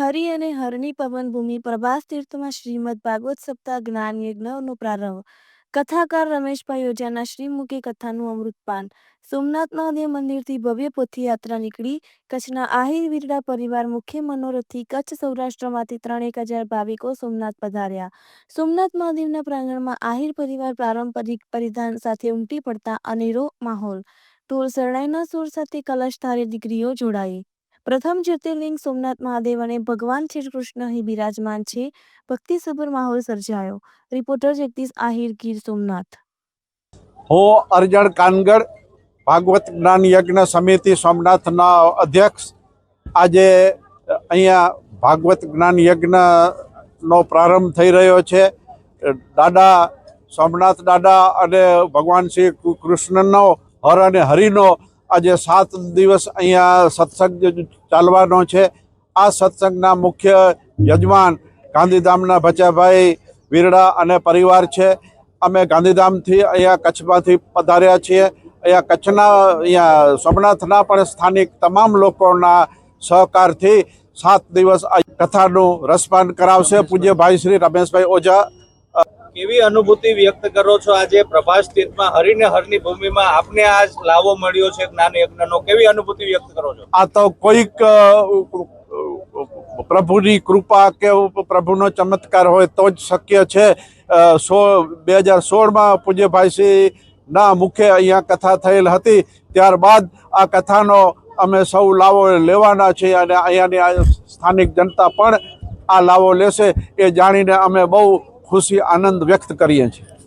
હરિ અને હરની પવનભૂમિ પ્રભાસ તીર્થમાં શ્રીમદ ભાગવત સપ્તાહ જ્ઞાન યજ્ઞનો પ્રારંભ. કથાકાર રમેશભાઈ યોજાના શ્રીમુખે કથાનું અમૃતપાન. સોમનાથ મહાદેવ મંદિરથી ભવ્ય પોથીયાત્રા નીકળી. કચ્છના આહિર વીરડા પરિવાર મુખ્ય મનોરથથી કચ્છ સૌરાષ્ટ્રમાંથી ત્રણેક હજાર ભાવિકો સોમનાથ પધાર્યા. સોમનાથ મહાદેવના પ્રાંગણમાં આહિર પરિવાર પારંપરિક પરિધાન સાથે ઉમટી પડતા અનેરો માહોલ. ઢોલ શરણાઈના સુર સાથે કલશધારી દીકરીઓ જોડાઈ. પ્રથમ જ્યોતિર્લિંગ સોમનાથ મહાદેવ અને ભગવાન શ્રી કૃષ્ણ અહીં બિરાજમાન છે. ભક્તિસભર માહોલ સર્જાયો. રિપોર્ટર જગદીશ આહિર, ગીર સોમનાથ. હું અરજણ કાનગડ ભાગવત જ્ઞાન યજ્ઞ સમિતિ સોમનાથના અધ્યક્ષ. આજે અહીંયા ભાગવત જ્ઞાન યજ્ઞનો પ્રારંભ થઈ રહ્યો છે. દાદા સોમનાથ દાદા અને ભગવાન શ્રી કૃષ્ણનો હર અને હરિનો આજે સાત દિવસ અહીંયા સત્સંગ ચાલવાનો છે. આ સત્સંગના મુખ્ય યજમાન ગાંધીધામના ભચાભાઈ વીરડા અને પરિવાર છે. અમે ગાંધીધામથી અહીંયા કચ્છમાંથી પધાર્યા છીએ. અહીંયા કચ્છના, અહીંયા સોમનાથના પણ સ્થાનિક તમામ લોકોના સહકારથી સાત દિવસ આ કથાનું રસપાન કરાવશે પૂજ્ય ભાઈ શ્રી રમેશભાઈ ઓઝા. કેવી અનુભૂતિ વ્યક્ત કરો છો આજે પ્રભાસ તીર્થમાં હરિને હરની ભૂમિમાં આપને આ લાવો મળ્યો છે જ્ઞાન યજ્ઞનો. કેવી અનુભૂતિ વ્યક્ત કરો છો? આ તો કોઈક પ્રભુની કૃપા કે પ્રભુનો ચમત્કાર હોય તો જ શક્ય છે. સો, બે હજાર સોળમાં પૂજ્યભાઈ શ્રીના મુખે અહીંયા કથા થયેલ હતી. ત્યારબાદ આ કથાનો અમે સૌ લાવો લેવાના છીએ અને અહીંયાની સ્થાનિક જનતા પણ આ લાવો લેશે એ જાણીને અમે બહુ ખુશી આનંદ વ્યક્ત કરીએ છીએ.